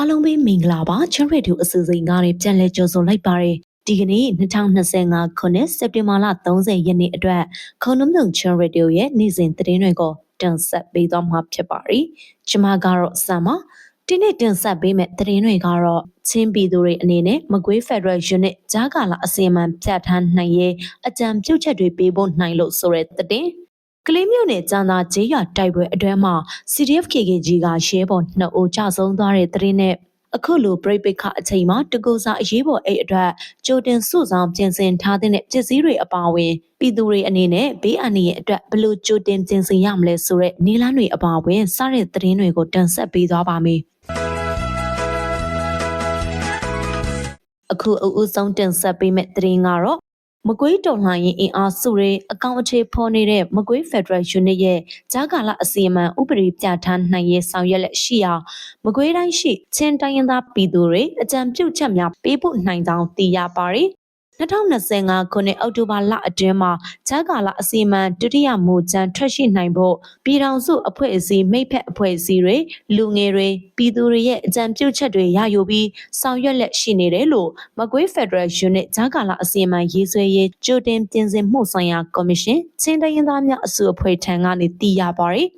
အားလုံးပဲမင်္ဂလာပါချရတူအစီအစဉ်ကနေပြန်လည်ကြိုဆိုလိုက်ပါရယ်ဒီကနေ့2025ခုနှစ်စက်တင်ဘာလ30ရက်နေ့အတွက်ခုံနုံနုံချရတူရဲ့နေ့စဉ်သတင်းတွေကိုတင်ဆက်ပေးသွားမှာဖြစ်ပါရယ်ကျွန်မကတော့ဆမ်မဒီနေ့တင်ဆက်ပေးမယ့်သတင်းတွေကတော့ချင်းပြည်သူတွေအနေနဲ့မကွေး Federal Unit ဂျာကာလာအစီအမံပြဋ္ဌာန်းနိုင်ရေးအကြံပြုချက်တွေပေးဖို့နိုင်လို့ဆိုတဲ့သတင်းက လေးမျိုးနဲ့ចောင်းသားဂျေးရတိုက်ပွဲအတွင်းမှာ CDF KKG ကရဲဘော်နှစ်ဦးကြဆုံးသွားတဲ့သတင်းနဲ့အခုလိုပြိပိခအချိန်မှာတကူစာအရေးပေါ်အိတ်အတွက်ကြိုတင်စုဆောင်ပြင်ဆင်ထားတဲ့ပစ္စည်းတွေအပါအဝင်ပြည်သူတွေအနေနဲ့ဘေးအန္တရာယ်အတွက်ဘယ်လိုကြိုတင်ပြင်ဆင်ရမလဲဆိုတဲ့နေလန်းတွေအပါအဝင်စတဲ့သတင်းတွေကိုတင်ဆက်ပေးသွားပါမယ်။အခုအဦးဆုံးတင်ဆက်ပေးမယ့်သတင်းကတော့ မကွေးတော်လှန်ရေးအင်အားစုတွေအကောင့်အခြေဖော်နေတဲ့မကွေး Federal Unit ရဲ့ဂျာကာလအစီအမံဥပဒေပြဋ္ဌာန်းနိုင်ရေးဆောင်ရွက်လက်ရှိရာမကွေးတိုင်းရှိချင်းတိုင်းရင်းသားပြည်သူတွေအကြံပြုချက်များပေးပို့နိုင်ကြောင်းသိရပါတယ် 2025ခုနှစ်အောက်တိုဘာလအတွင်းမှာဂျာကာလာအစီအမံဒုတိယမူကြမ်းထွက်ရှိနိုင်ဖို့ပြည်ထောင်စုအဖွဲ့အစည်းမိဖက်အဖွဲ့အစည်းတွေလူငယ်တွေပြည်သူတွေရဲ့အကြံပြုချက်တွေရယူပြီးဆောင်ရွက်လက်ရှိနေတယ်လို့မကွေး Federal Unit ဂျာကာလာအစီအမံရေးဆွဲရေးကြိုတင်ပြင်ဆင်မှုဆိုင်ရာကော်မရှင်ချင်းတိုင်းရင်းသားများအစုအဖွဲ့ထံကနေသိရပါတယ်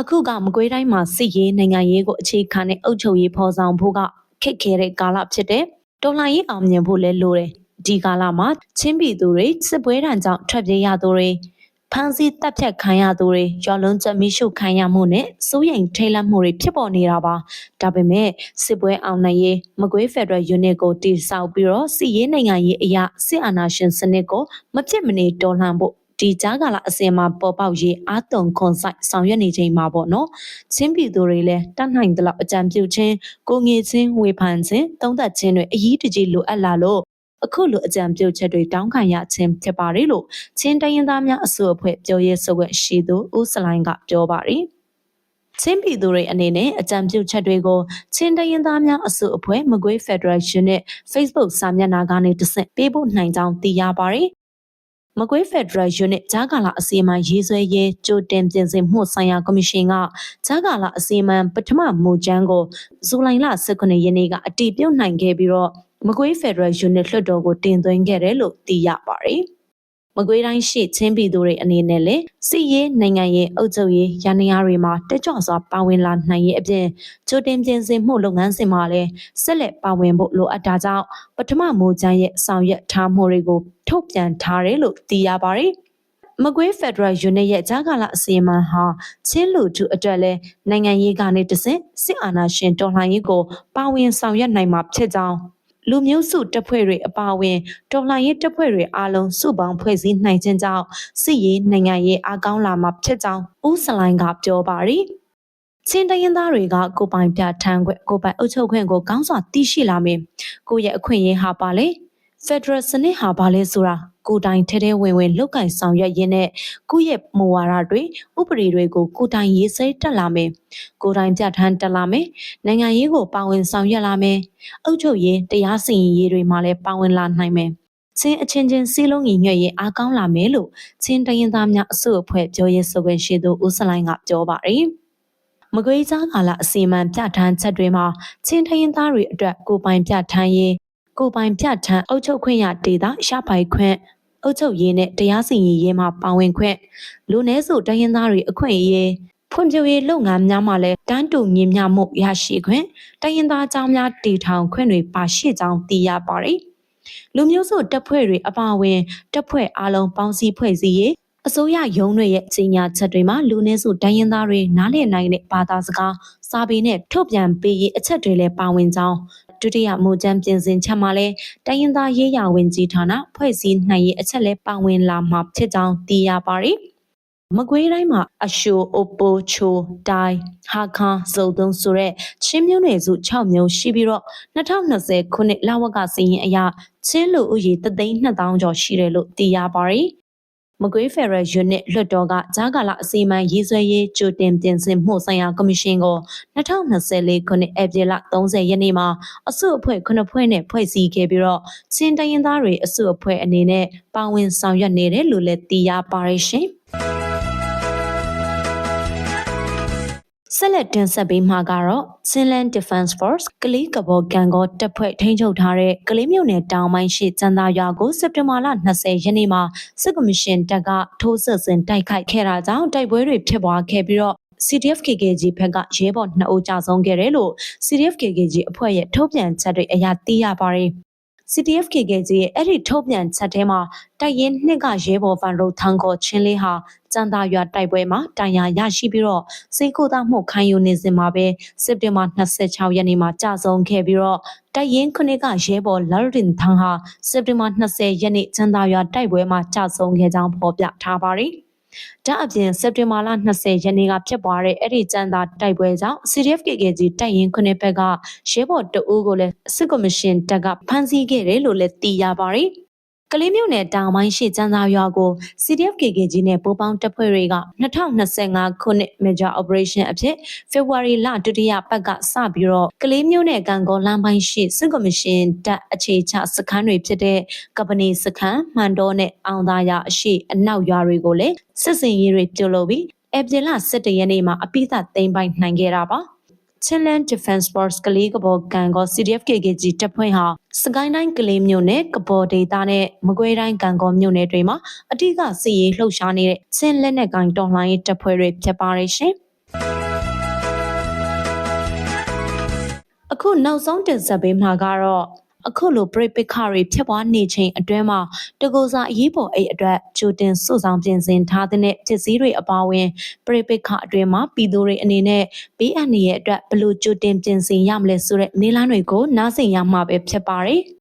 အခုကမကွေးတိုင်းမှာစစ်ရေးနိုင်ငံရေးကိုအခြေခံတဲ့အုပ်ချုပ်ရေးဖော်ဆောင်ဖို့ကခက်ခဲတဲ့ကာလဖြစ်တဲ့တော်လှန်ရေးအောင်မြင်ဖို့လည်းလိုတယ် ဒီကာလမှာချင်းပြည်သူတွေစစ်ပွဲတံကြောင့်ထွက်ပြေးရသူတွေဖမ်းဆီးတပ်ဖြတ်ခံရသူတွေရွာလုံးချက်မိရှုခံရမှုနဲ့စိုးရိမ်ထိတ်လန့်မှုတွေဖြစ်ပေါ်နေတာပါဒါပေမဲ့စစ်ပွဲအောင်နိုင်ရေးမကွေးဖက်ဒရယ်ယူနစ်ကိုတည်ဆောက်ပြီးတော့စစ်ရေးနိုင်ငံရေးအရာစစ်အာဏာရှင်စနစ်ကိုမဖြစ်မနေတော်လှန်ဖို့ဒီကြားကာလအစင်မှာပေါ်ပေါက်ရေးအာတုံခွန်ဆိုင်ဆောင်ရွက်နေချိန်မှာပေါ့နော်ချင်းပြည်သူတွေလည်းတတ်နိုင်သလောက်အကြံပြုခြင်းကိုငေချင်းဝေဖန်ခြင်းတုံးသက်ခြင်းတွေအရေးတကြီးလိုအပ်လာလို့ အခုလိုအကြံပြုချက်တွေတောင်းခံရခြင်းဖြစ်ပါတယ်လို့ချင်းတိုင်းရင်းသားများအစိုးအဖွဲ့ပြောရေးဆိုခွင့်ရှိသူဦးစလိုင်းကပြောပါတယ်ချင်းပြည်သူတွေအနေနဲ့အကြံပြုချက်တွေကိုချင်းတိုင်းရင်းသားများအစုအဖွဲ့မကွေး Federal Unit Facebook စာမျက်နှာကနေတဆင့်ပေးပို့နိုင်ကြောင်းသိရပါတယ်မကွေး Federal Unit ဂျာကာလာအစီအမံရေးဆွဲရေးကြိုတင်ပြင်ဆင်မှုဆိုင်ရာကော်မရှင်ကဂျာကာလာအစီအမံပထမမူကြမ်းကိုဇူလိုင်လ18ရက်နေ့ကအတည်ပြုနိုင်ခဲ့ပြီးတော့ မကွေး Federal Unit လွှတ်တော်ကိုတင်သွင်းခဲ့တယ်လို့သိရပါတယ်။မကွေးတိုင်းရှိချင်းပြည်သူတွေအနေနဲ့လည်းစီရေးနိုင်ငံရေးအုပ်ချုပ်ရေးရန်ရာတွေမှာတက်ကြွစွာပါဝင်လာနိုင်ရေးအပြင်ချိုတင်ပြင်ဆင်မှုလုပ်ငန်းစဉ်မှာလည်းဆက်လက်ပါဝင်ဖို့လိုအပ်တာကြောင့်ပထမမူကြမ်းရဲ့ဆောင်ရွက်ထားမှုတွေကိုထုတ်ပြန်ထားတယ်လို့သိရပါတယ်။မကွေး Federal Unit ရဲ့ဂျာကာလာအစီအမံဟာချင်းလူထုအတွက်လဲနိုင်ငံရေးကနေတဆင့်စစ်အာဏာရှင်တော်လှန်ရေးကိုပါဝင်ဆောင်ရွက်နိုင်မှာဖြစ်ကြောင်း လူမျိုးစုတပ်ဖွဲ့တွေအပါအဝင်တော်လှန်ရေးတပ်ဖွဲ့တွေအားလုံးစုပေါင်းဖွဲ့စည်းနိုင်ခြင်းကြောင့်စစ်ရေးနိုင်ငံရေးအားကောင်းလာမှာဖြစ်ကြောင်းဦးစလိုင်းကပြောပါရီချင်းတိုင်းရင်းသားတွေကကိုပိုင်ပြထမ်းခွင့်ကိုပိုင်အုပ်ချုပ်ခွင့်ကိုကောင်းစွာသိရှိလာမယ်ကိုရဲ့အခွင့်အရေးဟာပါလေဖက်ဒရယ်စနစ်ဟာဘာလဲဆိုတာ ကိုတိုင်ထဲထဲဝင်ဝင်လုတ်ကင်ဆောင်ရွက်ရင်းနဲ့ကိုယ့်ရဲ့မူဝါဒတွေဥပဒေတွေကိုကိုတိုင်ရေးဆွဲတက်လာမယ်ကိုတိုင်ပြဋ္ဌာန်းတက်လာမယ်နိုင်ငံရေးကိုပါဝင်ဆောင်ရွက်လာမယ်အုပ်ချုပ်ရေးတရားစီရင်ရေးတွေမှာလည်းပါဝင်လာနိုင်မယ်ချင်းအချင်းချင်းစီးလုံးညီညွတ်ရေးအားကောင်းလာမယ်လို့ချင်းတရင်သားများအစုအဖွဲ့ပြောရေးဆိုခွင့်ရှိသူဦးစလိုင်းကပြောပါတယ်မကွေးစားကာလအစီအမံပြဋ္ဌာန်းချက်တွေမှာချင်းထရင်သားတွေအတွက်ကိုပိုင်ပြဋ္ဌာန်းရေးကိုပိုင်ပြဋ္ဌာန်းအုပ်ချုပ်ခွင့်ရဒေသရပိုင်ခွင့် အုပ်ချုပ်ရေးနဲ့တရားစီရင်ရေးမှာပါဝင်ခွင့်လူနည်းစုတိုင်းရင်းသားတွေအခွင့်အရေးဖွံ့ဖြိုးရေးလုပ်ငန်းများမှာလည်းတန်းတူညီမျှမှုရရှိခွင့်တိုင်းရင်းသားအကြောင်းများတည်ထောင်ခွင့်တွေပါရှိကြောင်းသိရပါတယ်လူမျိုးစုတပ်ဖွဲ့တွေအပါအဝင်တပ်ဖွဲ့အလုံးပေါင်းစည်းဖွဲ့စည်းရေးအစိုးရရုံးတွေရဲ့ကြီးညာချက်တွေမှာလူနည်းစုတိုင်းရင်းသားတွေနားလည်နိုင်တဲ့ဘာသာစကားစာပေနဲ့ထုတ်ပြန်ပေးရေးအချက်တွေလည်းပါဝင်ကြောင်း ဒုတိယမူကြမ်းပြင်ဆင်ချက်မှာလည်းတိုင်းရင်းသားရေးရာဝန်ကြီးဌာနဖွဲ့စည်းနိုင်ရေးအချက်လည်းပါဝင်လာမှာဖြစ်ကြောင်းသိရပါတယ်။မကွေးတိုင်းမှာအရှိုအိုပိုချိုတိုင်ဟာခါစုံသုံးဆိုတဲ့ချင်းမျိုးနွယ်စု6မျိုးရှိပြီးတော့2020ခုနှစ်လဝကစည်ရင်အရချင်းလူဦးရေ3သိန်း2000ကျော်ရှိတယ်လို့သိရပါတယ် မကွေးဖယ်ရယ်ယူနစ်လွှတ်တော်ကဂျာကာလာအစီအမံရေးဆွဲရေးကြိုတင်ပြင်ဆင်မှုဆိုင်ရာကော်မရှင်ကို2024ခုနှစ်ဧပြီလ30ရက်နေ့မှာအစုအဖွဲ့9ဖွဲ့နဲ့ဖွဲ့စည်းခဲ့ပြီးတော့ချင်းတိုင်းရင်းသားတွေအစုအဖွဲ့အနေနဲ့ပါဝင်ဆောင်ရွက်နေတယ်လို့လည်းသိရပါရရှင်။ ဆက်လက်တင်ဆက်ပေးမှာကတော့ Sinland Defense Force ကလေးကဘော်ကန်ကောတပ်ဖွဲ့ထိန်းချုပ်ထားတဲ့ကလေးမြို့နယ်တောင်ပိုင်းရှိစံသာရွာကိုစက်တင်ဘာလ20ရက်နေ့မှာစစ်ကမရှင်တပ်ကထိုးစစ်ဆင်တိုက်ခိုက်ခဲ့တာကြောင့်တိုက်ပွဲတွေဖြစ်ပွားခဲ့ပြီးတော့ CDF KKG ဘက်ကရဲဘော်2ဦးကြာဆုံးခဲ့တယ်လို့ CDF KKG အဖွဲ့ရဲ့ထုတ်ပြန်ချက်တွေအရသိရပါတယ်။ CDF KKG ရဲ့အဲ့ဒီထုတ်ပြန်ချက်ထဲမှာတိုက်ရင်နှစ်ကရဲဘော်ဖန်တို့ထန်ခေါ်ချင်းလေးဟာစံသာရွာတိုက်ပွဲမှာတိုင်ယာရရှိပြီးတော့စိတ်ကိုယ်သားမှုခံယူနေစဉ်မှာပဲစက်တင်ဘာ26ရက်နေ့မှာကြာဆုံးခဲ့ပြီးတော့တိုက်ရင်ခုနှစ်ကရဲဘော်လာရင်ထန်ဟာစက်တင်ဘာ20ရက်နေ့စံသာရွာတိုက်ပွဲမှာကြာဆုံးခဲ့ကြောင်းဖော်ပြထားပါတယ်။ ဒါအပြင်စက်တင်ဘာလ20ရက်နေ့ကဖြစ်ပွားတဲ့အဲ့ဒီစံသာတိုက်ပွဲကြောင့် CDF KKG တိုက်ရင်ခုနှစ်ဘက်ကရဲဘော်တအူးကိုလည်းစစ်ကော်မရှင်တပ်ကဖမ်းဆီးခဲ့တယ်လို့လည်းသိရပါတယ်။ ကလေးမျိုးနယ်တောင်ပိုင်းရှိကျန်းသာရွာကို CDF KKG နဲ့ပူးပေါင်းတပ်ဖွဲ့တွေက2025ခုနှစ် Major Operation အဖြစ်ဖေဖော်ဝါရီလဒုတိယပတ်ကစပြီးတော့ကလေးမျိုးနယ်ကံကောလမ်းပိုင်းရှိစစ်ကော်မရှင်တပ်အခြေချစခန်းတွေဖြစ်တဲ့ကပနီစခန်းမှန်တော်နဲ့အောင်သာရအရှိအနောက်ရွာတွေကိုလည်းစစ်စင်ရေးတွေပြုလုပ်ပြီးဧပြီလ17ရက်နေ့မှာအပိသက်သိမ်းပိုက်နိုင်ခဲ့တာပါ။ Chinland Defense Force ကလေးကဘော်ကန်ကော CDF KKG တပ်ဖွဲ့ဟာစကိုင်းတိုင်းကလေးမြို့နယ်ကဘော်ဒေသနဲ့မကွေးတိုင်းကံကောမြို့နယ်တွေမှာအထူးကစစ်ရေးလှုပ်ရှားနေတဲ့ချင်းလက်နက်ကိုင်တော်လှန်ရေးတပ်ဖွဲ့တွေဖြစ်ပါတယ်ရှင်။အခုနောက်ဆုံးတင်ဆက်ပေးမှာကတော့ အခုလိုပြိပခါတွေဖြစ်ပွားနေချိန်အတွင်းမှာတကူစာအရေးပေါ်အိတ်အတွက်ကြိုတင်စုဆောင်ပြင်ဆင်ထားတဲ့ပစ္စည်းတွေအပါအဝင်ပြိပခါအတွင်းမှာပြည်သူတွေအနေနဲ့ဘေးအန္တရာယ်အတွက်ဘယ်လိုကြိုတင်ပြင်ဆင်ရမလဲဆိုတဲ့နေလမ်းတွေကိုနားဆင်ရမှာပဲဖြစ်ပါတယ်။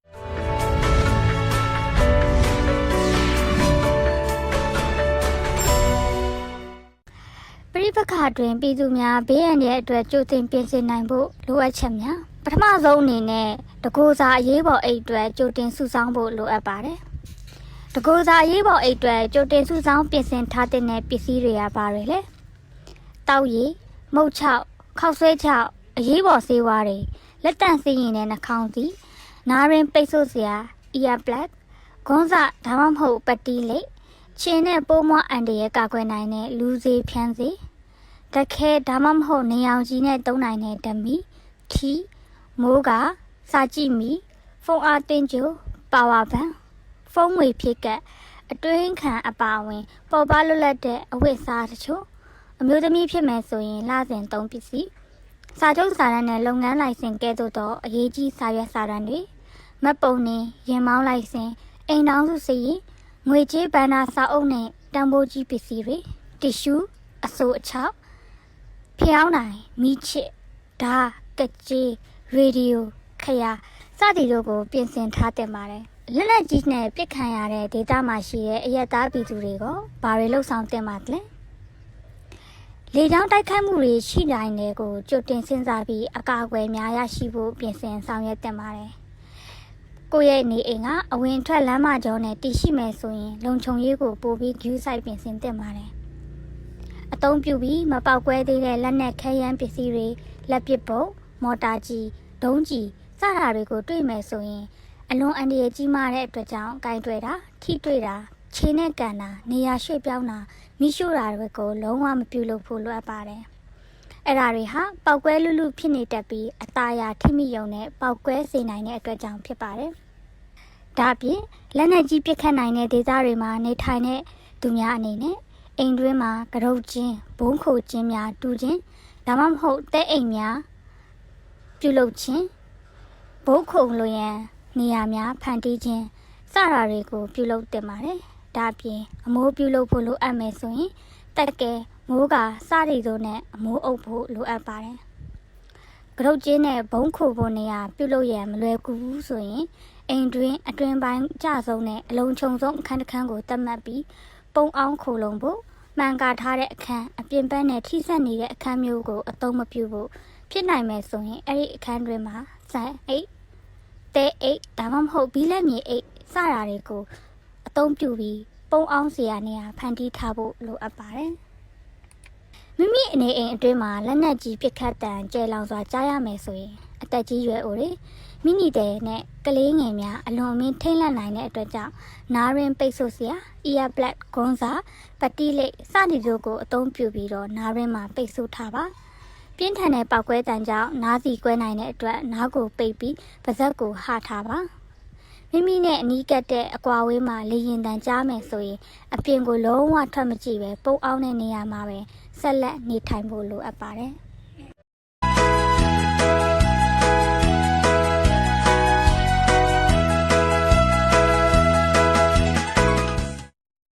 ပြိပခါတွင်ပြည်သူများဘေးအန္တရာယ်အတွက်ကြိုတင်ပြင်ဆင်နိုင်ဖို့လိုအပ်ချက်များ ပထမဆုံးအနေနဲ့တကိုးစာအရေးပေါ်အိတ်အတွက်ကြိုတင်စုဆောင်းဖို့လိုအပ်ပါတယ်။တကိုးစာအရေးပေါ်အိတ်အတွက်ကြိုတင်စုဆောင်းပြင်ဆင်ထားတဲ့ပစ္စည်းတွေကပါရလေ။တောက်ရည်မုတ်ချောက်ခောက်ဆွဲချောက်အရေးပေါ်ဆေးဝါးတွေလက်တန့်စည်းရင်နဲ့နှာခေါင်းစီနားရင်ပိတ်ဆို့စရာ ear plug ဂွန်းစဒါမှမဟုတ်ပတ်တီးလိတ်ချင်းနဲ့ပိုးမွှားအန်တရဲ့ကာကွယ်နိုင်တဲ့လူစေးဖြန်းစေတခဲဒါမှမဟုတ်နေအောင်ကြီးနဲ့တုံးနိုင်တဲ့ဓမီထီ မိုးကစာကြည့်မီဖုန်းအားတင်းကျိုပါဝါဘန်ဖုန်းငွေဖြစ်ကအတွင်းခံအပါအဝင် ပေါ်ပါလွတ်လပ်တဲ့အဝတ်အစားတချို့အမျိုးသမီးဖြစ်မယ်ဆိုရင်လစဉ်သုံးပစ္စည်းစာချုပ်စာတမ်းနဲ့လုပ်ငန်းလိုင်စင်ကဲ့သို့သောအရေးကြီးစာရွက်စာတမ်းတွေမတ်ပုံနေရင်မောင်းလိုင်စင်အိမ်တောင်းစုစည်ရင်ငွေကြေးဘဏ္ဍာစာအုပ်နဲ့တန်ဖိုးကြီးပစ္စည်းတွေတီရှူးအစိုးအချောက်ဖျောင်းနိုင်မိချစ်ဓာကကြေး ရေဒီယိုခရာစသည်တို့ကိုပြင်ဆင်ထားတင်ပါတယ်လက်လက်ကြီးနဲ့ပြစ်ခံရတဲ့ဒေတာမှာရှိတဲ့အရက်သားပြည်သူတွေကိုဘာတွေလှုပ်ဆောင်တင်ပါလဲလေကြောင်းတိုက်ခိုက်မှုတွေရှိနိုင်တဲ့ကိုကြိုတင်စဉ်းစားပြီးအကာအကွယ်များရရှိဖို့ပြင်ဆင်ဆောင်ရွက်တင်ပါတယ်ကိုယ့်ရဲ့နေအိမ်ကအဝင်ထွက်လမ်းမကျောနဲ့တည်ရှိမယ်ဆိုရင် လုံခြုံရေးကိုပိုပြီးဂယူးဆိုင်ပြင်ဆင်တင်ပါတယ်အသုံးပြုပြီးမပေါက်ကွဲသေးတဲ့လက်နက်ခဲယမ်းပစ္စည်းတွေလက်ပစ်ပုတ်မော်တာကြီး ဒုံးကြီးစတာတွေကိုတွေ့မယ်ဆိုရင်အလွန်အန္တရာယ်ကြီးမားတဲ့အတွက်ကြောင့်ကင်တွေ့တာထိတွေ့တာခြေနဲ့ကန်တာနေရာရွှေ့ပြောင်းတာမိရှို့တာတွေကိုလုံးဝမပြုလုပ်ဖို့လိုအပ်ပါတယ်အဲ့ဒါတွေဟာပောက်ကွဲလူလူဖြစ်နေတတ်ပြီးအตาရထိမိယုံနဲ့ပောက်ကွဲစေနိုင်တဲ့အတွက်ကြောင့်ဖြစ်ပါတယ်ဒါအပြင်လက်နက်ကြီးပစ်ခတ်နိုင်တဲ့ဒေသတွေမှာနေထိုင်တဲ့သူများအနေနဲ့အိမ်တွင်းမှာကရုတ်ချင်းဘုံခိုချင်းများတူချင်းဒါမှမဟုတ်တဲအိမ်များ ပြုလုပ်ခြင်းဘုံခုံလိုရန်နေရာများဖန်တီးခြင်းစတာတွေကိုပြုလုပ်တင်ပါတယ်ဒါအပြင်အမိုးပြုလုပ်ဖို့လိုအပ်မယ်ဆိုရင်တက်ကဲမိုးကစရီတို့နဲ့အမိုးအုပ်ဖို့လိုအပ်ပါတယ်ကရုတ်ချင်းနဲ့ဘုံခိုဖို့နေရာပြုလုပ်ရန်မလွယ်ကူဘူးဆိုရင်အိမ်တွင်းအတွင်းပိုင်းကြဆုံးနဲ့အလုံးချုံဆုံးအခန်းတစ်ခန်းကိုတတ်မှတ်ပြီးပုံအောင်ခိုလုံဖို့မှန်ကာထားတဲ့အခန်းအပြင်ပန်းနဲ့ထိစပ်နေတဲ့အခန်းမျိုးကိုအသုံးမပြုဖို့ ဖြစ်နိုင်မယ်ဆိုရင်အဲ့ဒီအခန်းတွင်မှာဇန်အိတ်တဲအိတ်ဒါမှမဟုတ်ဘီလက်မြေအိတ်စတာတွေကိုအသုံးပြုပြီးပုံအောင်စရာနေရာဖန်တီးထားဖို့လိုအပ်ပါတယ်မိမိအနေအိမ်အတွင်းမှာလက်နက်ကြီးပစ်ခတ်တံကျဲလောင်စွာကြားရမယ်ဆိုရင်အသက်ကြီးရွယ်အိုတွေမိနီတဲ့နဲ့ကလေးငယ်များအလွန်အမင်းထိမ့်လက်နိုင်တဲ့အတွက်ကြောင့်နားရင်ပိတ်ဆို့စရာ ear plug ဂွန်းစာပတိလိတ်စသည်တို့ကိုအသုံးပြုပြီးတော့နားရင်မှာပိတ်ဆို့ထားပါ ပြင်းထန်တဲ့ပောက်ကွဲတံကြောင့်နားစီကွဲနိုင်တဲ့အတွက်နားကိုပိတ်ပြီးပါးစပ်ကိုဟထားပါမိမိနဲ့အနီးကပ်တဲ့အကွာဝေးမှာလေရင်တံကြားမယ်ဆိုရင်အပြင်ကိုလုံးဝထွက်မကြည့်ပဲပုတ်အောင်တဲ့နေရာမှာပဲဆက်လက်နေထိုင်ဖို့လိုအပ်ပါတယ်